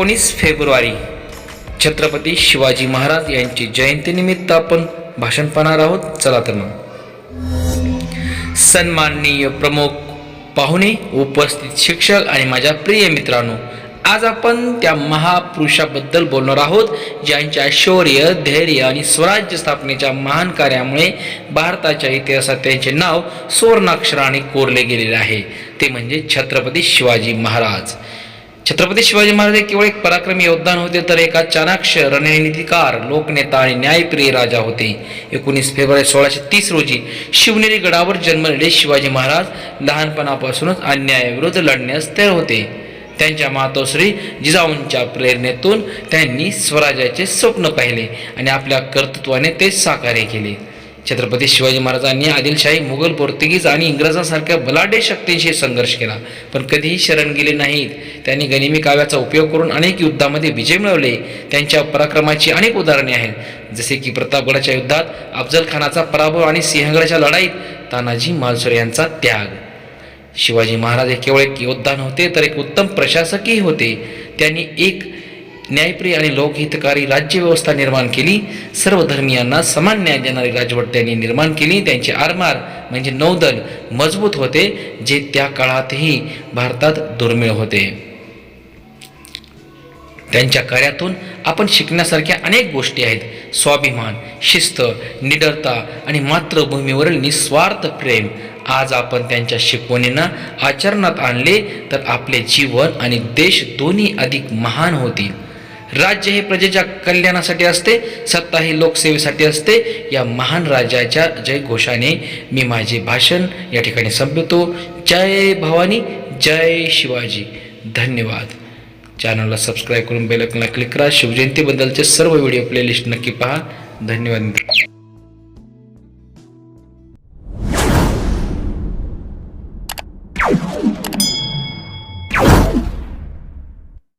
एकोणीस फेब्रुवारी छत्रपती शिवाजी महाराज यांची जयंतीनिमित्त आपण भाषण पाहणार आहोत. चला तर मग. सन्माननीय प्रमुख पाहुणे उपस्थित शिक्षक आणि माझ्या प्रिय मित्रांनो आज आपण त्या महापुरुषाबद्दल बोलणार आहोत ज्यांच्या शौर्य धैर्य आणि स्वराज्य स्थापनेच्या महान कार्यामुळे भारताच्या इतिहासात त्यांचे नाव सुवर्णाक्षराने कोरले गेलेले आहे. ते म्हणजे छत्रपती शिवाजी महाराज. छत्रपती शिवाजी महाराज हे केवळ एक पराक्रमी योद्धा होते तर एक चाणाक्ष रणनीतिकार लोकनेता आणि न्यायप्रिय राजा होते. एकोणीस फेब्रुवारी सोळाशे तीस रोजी शिवनेरी गडावर जन्मलेले शिवाजी महाराज लहानपणापासूनच अन्यायाविरुद्ध लढण्यास तयार होते. त्यांच्या मातोश्री जिजाऊंच्या प्रेरणेतून त्यांनी स्वराज्याचे स्वप्न पाहिले आणि आपल्या कर्तृत्वाने ते साकार्य केले. छत्रपती शिवाजी महाराजांनी आदिलशाही मुघल पोर्तुगीज आणि इंग्रजांसारख्या बलाढ्य शक्तींशी संघर्ष केला. पण कधीही शरण गेले नाहीत. त्यांनी गनिमी काव्याचा उपयोग करून अनेक युद्धामध्ये विजय मिळवले. त्यांच्या पराक्रमाची अनेक उदाहरणे आहेत. जसे की प्रतापगडाच्या युद्धात अफजल खानाचा पराभव आणि सिंहगडाच्या लढाईत तानाजी मालसुरे यांचा त्याग. शिवाजी महाराज हे केवळ एक योद्धा नव्हते तर एक उत्तम प्रशासकही होते. त्यांनी एक न्यायप्रिय आणि लोकहितकारी राज्यव्यवस्था निर्माण केली. सर्व धर्मियांना समान न्याय देणारी राजवट त्यांनी निर्माण केली. त्यांचे आरमार म्हणजे नौदल मजबूत होते जे त्या काळातही भारतात दुर्मिळ होते. त्यांच्या कार्यातून आपण शिकण्यासारख्या अनेक गोष्टी आहेत. स्वाभिमान शिस्त निडरता आणि मातृभूमीवरील निस्वार्थ प्रेम. आज आपण त्यांच्या शिकवणींना आचरणात आणले तर आपले जीवन आणि देश दोन्ही अधिक महान होतील. राज्य हे प्रजेच्या कल्याणासाठी असते सत्ता ही लोकसेवेसाठी असते. या महान राज्याच्या जय घोषाने मी माझे भाषण या ठिकाणी संपवतो. जय भवानी जय शिवाजी. धन्यवाद. चॅनलला सबस्क्राईब करून बेलकनला क्लिक करा. शिवजयंतीबद्दलचे सर्व व्हिडिओ प्लेलिस्ट नक्की पहा. धन्यवाद